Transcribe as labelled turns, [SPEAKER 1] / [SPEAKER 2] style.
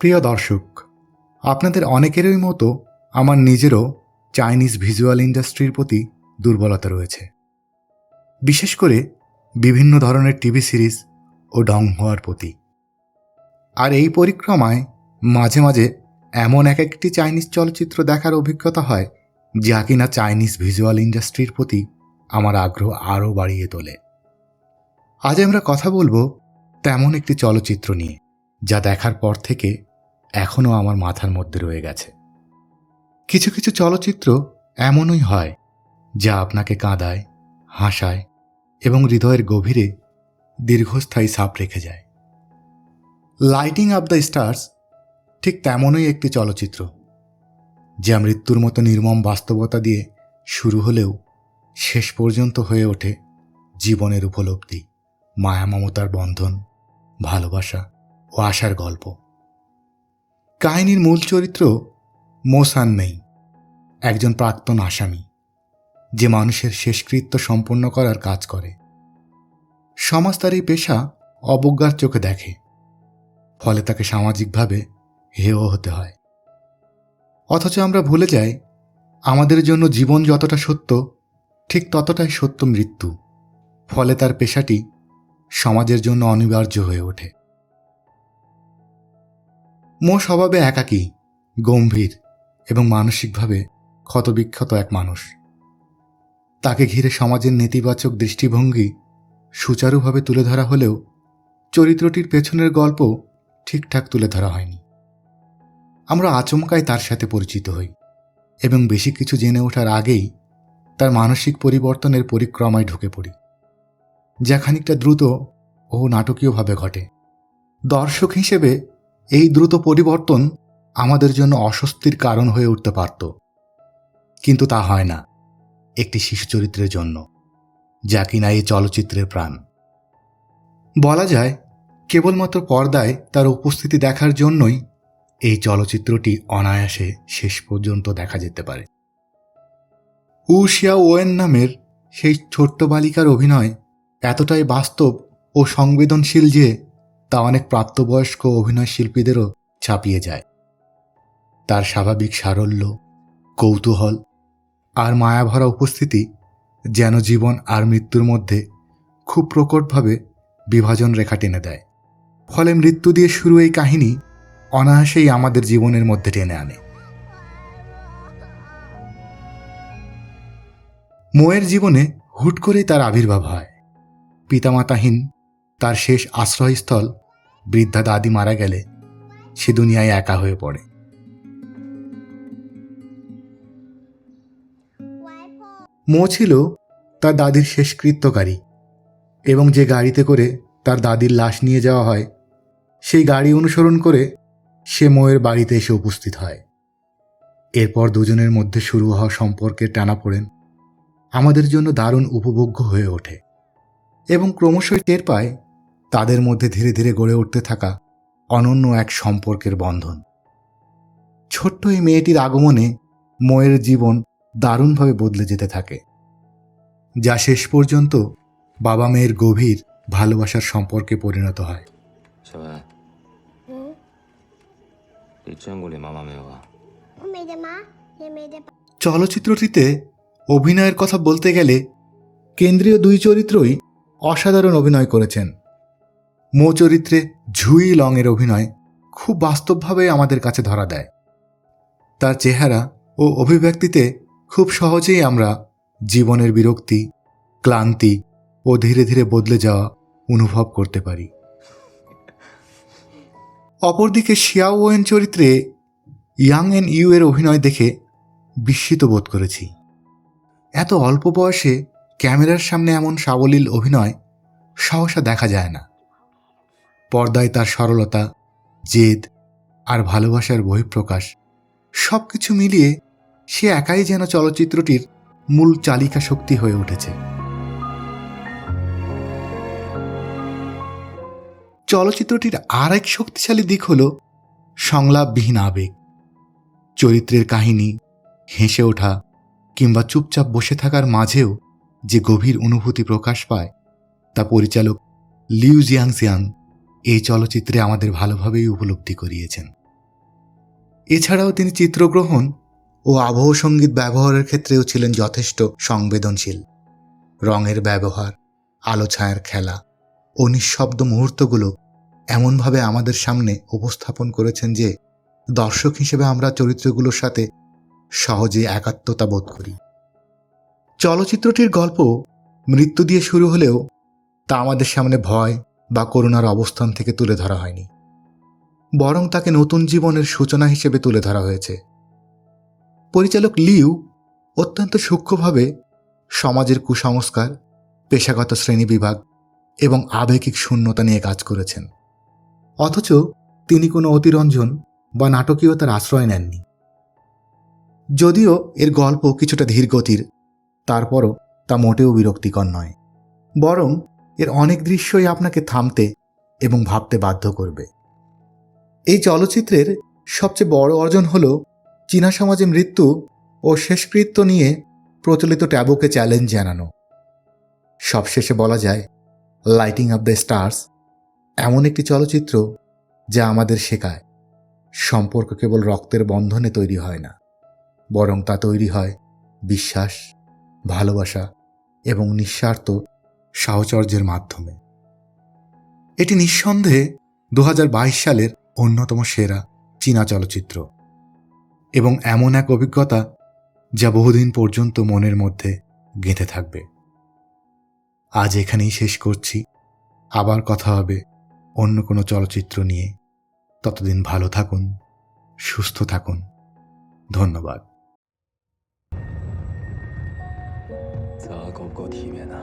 [SPEAKER 1] প্রিয় দর্শক, আপনাদের অনেকেরই মতো আমার নিজেরও চাইনিজ ভিজুয়াল ইন্ডাস্ট্রির প্রতি দুর্বলতা রয়েছে। বিশেষ করে বিভিন্ন ধরনের টিভি সিরিজ ও ডং হওয়ার প্রতি। আর এই পরিক্রমায় মাঝে মাঝে এমন এক একটি চাইনিজ চলচ্চিত্র দেখার অভিজ্ঞতা হয়, যা কিনা চাইনিজ ভিজুয়াল ইন্ডাস্ট্রির প্রতি আমার আগ্রহ আরও বাড়িয়ে তোলে। আজ আমরা কথা বলব তেমন একটি চলচ্চিত্র নিয়ে, যা দেখার পর থেকে এখনও আমার মাথার মধ্যে রয়ে গেছে। কিছু কিছু চলচ্চিত্র এমনই হয়, যা আপনাকে কাঁদায়, হাসায় এবং হৃদয়ের গভীরে দীর্ঘস্থায়ী সাপ রেখে যায়। লাইটিং আপ দ্য স্টার্স ঠিক তেমনই একটি চলচ্চিত্র, যা মৃত্যুর মতো নির্মম বাস্তবতা দিয়ে শুরু হলেও শেষ পর্যন্ত হয়ে ওঠে জীবনের উপলব্ধি, মায়া মমতার বন্ধন, ভালোবাসা ও আশার গল্প। কাহিনীর মূল চরিত্র মোসান মেই, একজন প্রাক্তন আসামি, যে মানুষের শেষকৃত্য সম্পন্ন করার কাজ করে। সমাজ তার এই পেশা অবজ্ঞার চোখে দেখে, ফলে তাকে সামাজিকভাবে হেয় হতে হয়। অথচ আমরা ভুলে যাই, আমাদের জন্য জীবন যতটা সত্য, ঠিক ততটাই সত্য মৃত্যু, ফলে তার পেশাটি সমাজের জন্য অনিবার্য হয়ে ওঠে। মো স্বভাবে একাকী, গম্ভীর এবং মানসিকভাবে ক্ষতবিক্ষত এক মানুষ। তাকে ঘিরে সমাজের নেতিবাচক দৃষ্টিভঙ্গি সুচারুভাবে তুলে ধরা হলেও চরিত্রটির পেছনের গল্প ঠিকঠাক তুলে ধরা হয়নি। আমরা আচমকায় তার সাথে পরিচিত হই এবং বেশি কিছু জেনে ওঠার আগেই তার মানসিক পরিবর্তনের পরিক্রমায় ঢুকে পড়ি, যা খানিকটা দ্রুত ও নাটকীয়ভাবে ঘটে। দর্শক হিসেবে এই দ্রুত পরিবর্তন আমাদের জন্য অস্বস্তির কারণ হয়ে উঠতে পারত। কিন্তু তা হয় না, একটি শিশু চরিত্রের জন্য, যা কিনা এই চলচ্চিত্রের প্রাণ। বলা যায়, কেবলমাত্র পর্দায় তার উপস্থিতি দেখার জন্যই এই চলচ্চিত্রটি অনায়াসে শেষ পর্যন্ত দেখা যেতে পারে। উশিয়া ওয়েন নামের সেই ছোট্ট বালিকার অভিনয় এতটাই বাস্তব ও সংবেদনশীল যে তা অনেক প্রাপ্তবয়স্ক অভিনয় শিল্পীদেরও ছাপিয়ে যায়। তার স্বাভাবিক সারল্য, কৌতূহল আর মায়াভরা উপস্থিতি যেন জীবন আর মৃত্যুর মধ্যে খুব প্রকটভাবে বিভাজন রেখা টেনে দেয়। ফলে মৃত্যু দিয়ে শুরু এই কাহিনী অনায়াসেই আমাদের জীবনের মধ্যে টেনে আনে। মোয়ের জীবনে হুট করেই তার আবির্ভাব হয়। পিতামাতাহীন, তার শেষ আশ্রয়স্থল বৃদ্ধা দাদি মারা গেলে সে দুনিয়ায় একা হয়ে পড়ে। মো ছিল তার দাদির শেষকৃত্যকারী এবং যে গাড়িতে করে তার দাদির লাশ নিয়ে যাওয়া হয়, সেই গাড়ি অনুসরণ করে সে মোয়ের বাড়িতে এসে উপস্থিত হয়। এরপর দুজনের মধ্যে শুরু হওয়া সম্পর্কের টানাপোড়েন আমাদের জন্য দারুণ উপভোগ্য হয়ে ওঠে এবং ক্রমশই টের পায় তাদের মধ্যে ধীরে ধীরে গড়ে উঠতে থাকা অনন্য এক সম্পর্কের বন্ধন। ছোট্ট এই মেয়েটির আগমনে ময়ের জীবন দারুণভাবে বদলে যেতে থাকে যা শেষ পর্যন্ত বাবা মেয়ের গভীর ভালোবাসার সম্পর্কে পরিণত হয়। চলচ্চিত্রটিতে অভিনয়ের কথা বলতে গেলে কেন্দ্রীয় দুই চরিত্রই অসাধারণ অভিনয় করেছেন। মো চরিত্রে ঝুই লংয়ের অভিনয় খুব বাস্তবভাবে আমাদের কাছে ধরা দেয়। তার চেহারা ও অভিব্যক্তিতে খুব সহজেই আমরা জীবনের বিরক্তি, ক্লান্তি ও ধীরে ধীরে বদলে যাওয়া অনুভব করতে পারি। অপরদিকে শিয়াও ওয়েন চরিত্রে ইয়াং এন ইউ এর অভিনয় দেখে বিস্মিত বোধ করেছি। এত অল্প বয়সে ক্যামেরার সামনে এমন সাবলীল অভিনয় সহসা দেখা যায় না। পর্দায় তার সরলতা, জেদ আর ভালোবাসার বহিঃপ্রকাশ। সব কিছু মিলিয়ে সে একাই যেন চলচ্চিত্রটির মূল চালিকা শক্তি হয়ে উঠেছে। চলচ্চিত্রটির আর এক শক্তিশালী দিক হল সংলাপবিহীন আবেগ। চরিত্রের কাহিনী, হেসে ওঠা কিংবা চুপচাপ বসে থাকার মাঝেও যে গভীর অনুভূতি প্রকাশ পায়, তা পরিচালক লিউ জিয়াং জিয়াং এই চলচ্চিত্রে আমাদের ভালোভাবেই উপলব্ধি করিয়েছেন। এছাড়াও তিনি চিত্রগ্রহণ ও আবহ সংগীত ব্যবহারের ক্ষেত্রেও ছিলেন যথেষ্ট সংবেদনশীল। রঙের ব্যবহার, আলো ছায়ার খেলা ও নিঃশব্দ মুহূর্তগুলো এমনভাবে আমাদের সামনে উপস্থাপন করেছেন যে দর্শক হিসেবে আমরা চরিত্রগুলোর সাথে সহজে একাত্মতা বোধ করি। চলচ্চিত্রটির গল্প মৃত্যু দিয়ে শুরু হলেও তা আমাদের সামনে ভয় বা করুণার অবস্থান থেকে তুলে ধরা হয়নি। বরং তাকে নতুন জীবনের সূচনা হিসেবে তুলে ধরা হয়েছে। পরিচালক লিউ অত্যন্ত সূক্ষ্মভাবে সমাজের কুসংস্কার, পেশাগত শ্রেণীবিভাগ এবং আবেগিক শূন্যতা নিয়ে কাজ করেছেন। অথচ তিনি কোনো অতিরঞ্জন বা নাটকীয়তার আশ্রয় নেননি। যদিও এর গল্প কিছুটা ধীরগতির, তারপরও তা মোটেও বিরক্তিকর নয়। বরং এর অনেক দৃশ্যই আপনাকে থামতে এবং ভাবতে বাধ্য করবে। এই চলচ্চিত্রের সবচেয়ে বড় অর্জন হল চীনা সমাজে মৃত্যু ও শেষকৃত্য নিয়ে প্রচলিত ট্যাবুকে চ্যালেঞ্জ জানানো। সবশেষে বলা যায় লাইটিং অব দ্য স্টার্স এমন একটি চলচ্চিত্র যা আমাদের শেখায়, সম্পর্ক কেবল রক্তের বন্ধনে তৈরি হয় না, বরং তা তৈরি হয় বিশ্বাস, ভালোবাসা এবং নিঃস্বার্থ সাহচর্যের মাধ্যমে এটি নিঃসন্দেহে দু সালের অন্যতম সেরা চীনা চলচ্চিত্র এবং এমন এক অভিজ্ঞতা যা বহুদিন পর্যন্ত মনের মধ্যে গেঁথে থাকবে আজ এখানেই শেষ করছি আবার কথা হবে অন্য কোনো চলচ্চিত্র নিয়ে ততদিন ভালো থাকুন সুস্থ থাকুন ধন্যবাদ
[SPEAKER 2] 咋够不够体面呢？